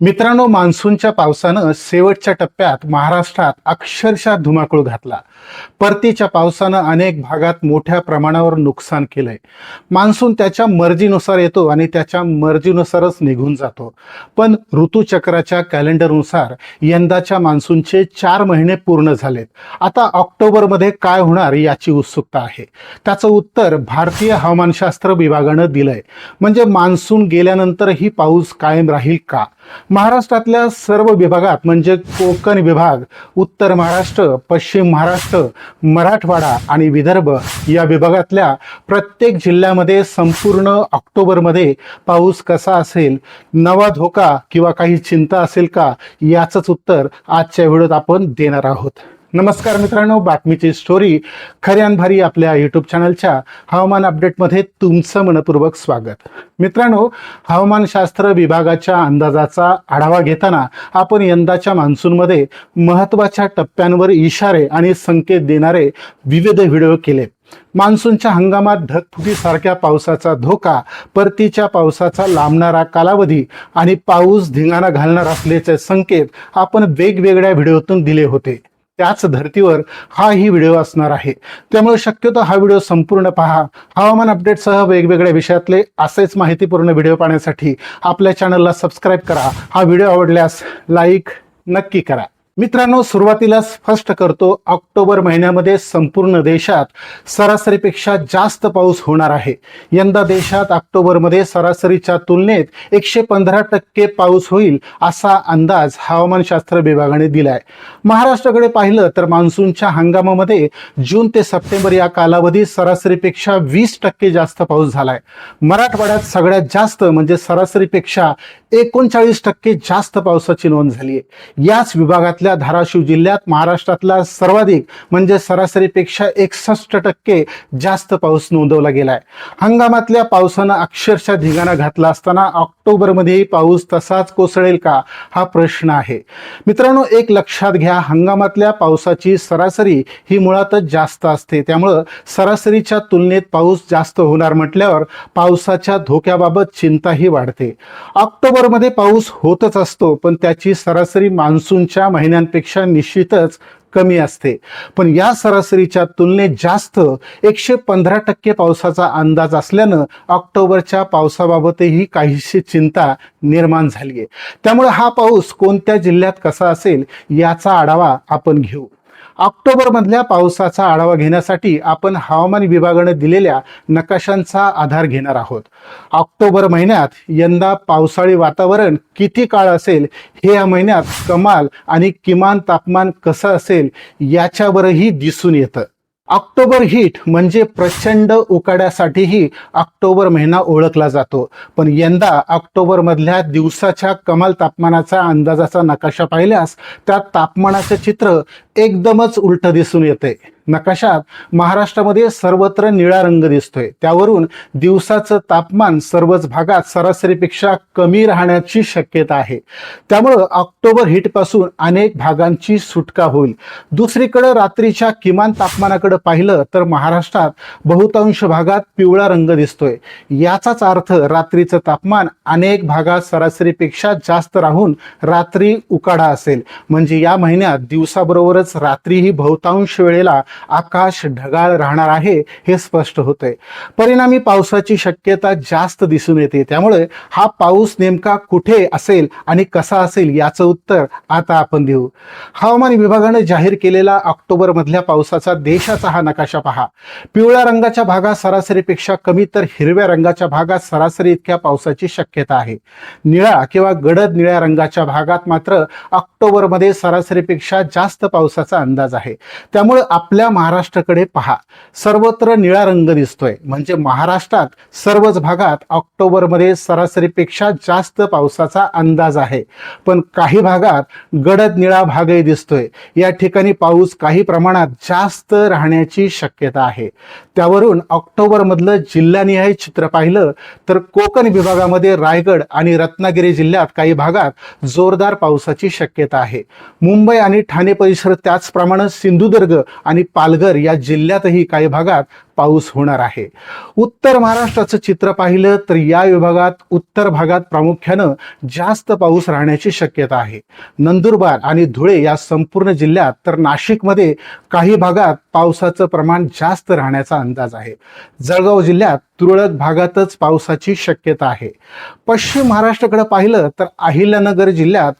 मित्रांनो मान्सूनच्या पावसानं शेवटच्या टप्प्यात महाराष्ट्रात अक्षरशः धुमाकूळ घातला. परतीच्या पावसानं अनेक भागात मोठ्या प्रमाणावर नुकसान केलंय. मान्सून त्याच्या मर्जीनुसार येतो आणि त्याच्या मर्जीनुसारच निघून जातो. पण ऋतूचक्राच्या कॅलेंडरनुसार यंदाच्या मान्सूनचे चार महिने पूर्ण झालेत. आता ऑक्टोबरमध्ये काय होणार याची उत्सुकता आहे. त्याचं उत्तर भारतीय हवामानशास्त्र विभागानं दिलंय. म्हणजे मान्सून गेल्यानंतरही पाऊस कायम राहील का? महाराष्ट्रातल्या सर्व विभागात म्हणजे कोकण विभाग उत्तर महाराष्ट्र पश्चिम महाराष्ट्र मराठवाडा आणि विदर्भ या विभागातल्या प्रत्येक जिल्ह्यामध्ये संपूर्ण ऑक्टोबरमध्ये पाऊस कसा असेल नवा धोका किंवा काही चिंता असेल का याचंच उत्तर आजच्या व्हिडिओत आपण देणार आहोत. नमस्कार मित्रांनो बातमीची स्टोरी खऱ्यान भारी आपल्या यूट्यूब चॅनलच्या हवामान अपडेटमध्ये तुमचं मनपूर्वक स्वागत. मित्रांनो हवामानशास्त्र विभागाच्या अंदाजाचा आढावा घेताना आपण यंदाच्या मान्सूनमध्ये महत्त्वाच्या टप्प्यांवर इशारे आणि संकेत देणारे विविध व्हिडिओ केले. मान्सूनच्या हंगामात ढगफुटीसारख्या पावसाचा धोका परतीच्या पावसाचा लांबणारा कालावधी आणि पाऊस धिंगाणा घालणार असल्याचे संकेत आपण वेगवेगळ्या व्हिडिओतून दिले होते. त्याच धर्तीवर हा ही व्हिडिओ असणार आहे. त्यामुळे शक्यतो हा व्हिडिओ संपूर्ण पहा. हवामान अपडेटसह वेगवेगळ्या विषयातले असेच माहितीपूर्ण व्हिडिओ पाहण्यासाठी आपल्या चॅनलला सबस्क्राईब करा. हा व्हिडिओ आवडल्यास लाईक नक्की करा. मित्रांनो सुरुवातीला स्पष्ट करतो ऑक्टोबर महिन्यामध्ये संपूर्ण देशात सरासरीपेक्षा जास्त पाऊस होणार आहे. यंदा देशात ऑक्टोबरमध्ये सरासरीच्या तुलनेत एकशे पंधरा टक्के पाऊस होईल असा अंदाज हवामानशास्त्र विभागाने दिलाय. महाराष्ट्राकडे पाहिलं तर मान्सूनच्या हंगामामध्ये जून ते सप्टेंबर या कालावधीत सरासरीपेक्षा वीस टक्के जास्त पाऊस झालाय. मराठवाड्यात सगळ्यात जास्त म्हणजे सरासरीपेक्षा एकोणचाळीस टक्के जास्त पावसाची नोंद झाली आहे याच विभागातल्या धाराशिव जिल्ह्यात महाराष्ट्रातला सर्वाधिक म्हणजे सरासरीपेक्षा एकसष्ट टक्के जास्त पाऊस नोंदवला गेलाय. हंगामातल्या पावसानं अक्षरशः धिगाणा घातला असताना ऑक्टोबरमध्येही पाऊस तसाच कोसळेल का हा प्रश्न आहे. मित्रांनो एक लक्षात घ्या हंगामातल्या पावसाची सरासरी ही मुळातच जास्त असते. त्यामुळं सरासरीच्या तुलनेत पाऊस जास्त होणार म्हटल्यावर पावसाच्या धोक्याबाबत चिंताही वाढते. ऑक्टोबरमध्ये पाऊस होतच असतो पण त्याची सरासरी मान्सूनच्या महिन्यात महिन्यांपेक्षा निश्चितच कमी असते. पण या सरासरीच्या तुलनेत जास्त एकशे पंधरा टक्के पावसाचा अंदाज असल्यानं ऑक्टोबरच्या पावसाबाबतही काहीशी चिंता निर्माण झाली आहे त्यामुळे हा पाऊस कोणत्या जिल्ह्यात कसा असेल याचा आढावा आपण घेऊ. ऑक्टोबरमधल्या पावसाचा आढावा घेण्यासाठी आपण हवामान विभागानं दिलेल्या नकाशांचा आधार घेणार आहोत. ऑक्टोबर महिन्यात यंदा पावसाळी वातावरण किती काळ असेल हे या महिन्यात कमाल आणि किमान तापमान कसं असेल याच्यावरही दिसून येतं. ऑक्टोबर हीट म्हणजे प्रचंड उकाड्यासाठीही ऑक्टोबर महिना ओळखला जातो. पण यंदा ऑक्टोबरमधल्या दिवसाच्या कमाल तापमानाचा अंदाजाचा नकाशा पाहिल्यास त्या तापमानाचं चित्र एकदमच उलट दिसून येते. नकाशात महाराष्ट्रामध्ये सर्वत्र निळा रंग दिसतोय. त्यावरून दिवसाचं तापमान सर्वच भागात सरासरीपेक्षा कमी राहण्याची शक्यता आहे. त्यामुळं ऑक्टोबर हिटपासून अनेक भागांची सुटका होईल. दुसरीकडे रात्रीच्या किमान तापमानाकडे पाहिलं तर महाराष्ट्रात बहुतांश भागात पिवळा रंग दिसतोय. याचाच अर्थ रात्रीचं तापमान अनेक भागात सरासरीपेक्षा जास्त राहून रात्री उकाडा असेल. म्हणजे या महिन्यात दिवसाबरोबरच रात्रीही बहुतांश वेळेला आकाश ढगाळ राहणार आहे हे स्पष्ट होतंय. परिणामी पावसाची शक्यता जास्त दिसून येते. त्यामुळे हा पाऊस नेमका कुठे असेल आणि कसा असेल याचं उत्तर आता आपण देऊ. हवामान विभागाने जाहीर केलेला ऑक्टोबर मधल्या पावसाचा देशाचा हा नकाशा पहा. पिवळ्या रंगाच्या भागात सरासरीपेक्षा कमी तर हिरव्या रंगाच्या भागात सरासरी इतक्या पावसाची शक्यता आहे. निळा किंवा गडद निळ्या रंगाच्या भागात मात्र ऑक्टोबरमध्ये सरासरीपेक्षा जास्त पावसाचा अंदाज आहे. त्यामुळे आपल्या महाराष्ट्राकडे पहा. सर्वत्र निळा रंग दिसतोय. म्हणजे महाराष्ट्रात सर्वच भागात ऑक्टोबरमध्ये सरासरीपेक्षा जास्त पावसाचा अंदाज आहे. पण काही भागात गडद निळा भागही दिसतोय. या ठिकाणी पाऊस काही प्रमाणात जास्त राहण्याची शक्यता आहे. त्यावरून ऑक्टोबरमधलं जिल्हानिहाय चित्र पाहिलं तर कोकण विभागामध्ये रायगड आणि रत्नागिरी जिल्ह्यात काही भागात जोरदार पावसाची शक्यता आहे. मुंबई आणि ठाणे परिसर त्याचप्रमाणे सिंधुदुर्ग आणि पालघर या जिल्ह्यातही काही भागात पाऊस होणार आहे. उत्तर महाराष्ट्राचं चित्र पाहिलं तर या विभागात उत्तर भागात प्रामुख्यानं जास्त पाऊस राहण्याची शक्यता आहे. नंदुरबार आणि धुळे या संपूर्ण जिल्ह्यात तर नाशिकमध्ये काही भागात पावसाचं प्रमाण जास्त राहण्याचा अंदाज आहे. जळगाव जिल्ह्यात तुरळक भागातच पावसाची शक्यता आहे. पश्चिम महाराष्ट्राकडे पाहिलं तर अहिल्यानगर जिल्ह्यात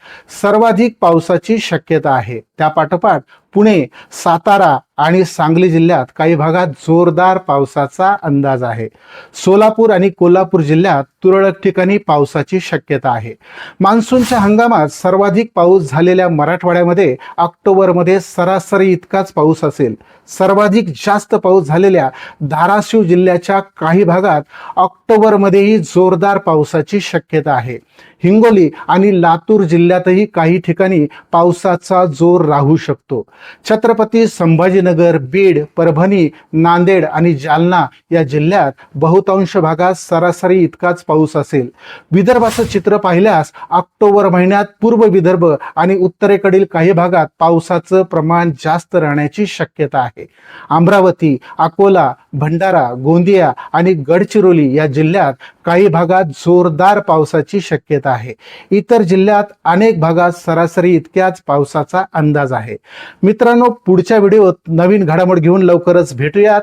सर्वाधिक पावसाची शक्यता आहे. त्यापाठोपाठ पुणे सातारा आणि सांगली जिल्ह्यात काही भागात जोरदार जोरदार पावसाचा अंदाज आहे. सोलापूर आणि कोल्हापूर जिल्ह्यात तुरळक ठिकाणी पावसाची शक्यता आहे. मान्सूनच्या हंगामात सर्वाधिक पाऊस झालेल्या मराठवाड्यामध्ये ऑक्टोबरमध्ये सरासरी इतकाच पाऊस असेल. सर्वाधिक जास्त पाऊस झालेल्या धाराशिव जिल्ह्याच्या काही भागात ऑक्टोबरमध्येही जोरदार पावसाची शक्यता आहे. हिंगोली आणि लातूर जिल्ह्यातही काही ठिकाणी पावसाचा जोर राहू शकतो. छत्रपती संभाजीनगर बीड परभणी नांदेड आणि जालना या जिल्ह्यात बहुतांश भागात सरासरी इतकाच पाऊस असेल. विदर्भाचं चित्र पाहिल्यास ऑक्टोबर महिन्यात पूर्व विदर्भ आणि उत्तरेकडील काही भागात पावसाचं प्रमाण जास्त राहण्याची शक्यता आहे. अमरावती अकोला भंडारा गोंदिया आणि गडचिरोली या जिल्ह्यात काही भागात जोरदार पावसाची शक्यता आहे. इतर जिल्ह्यात अनेक भागात सरासरी इतक्याच पावसाचा अंदाज आहे. मित्रांनो पुढच्या व्हिडिओत नवीन घडामोड घेऊन लवकरच भेटूयात.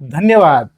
धन्यवाद.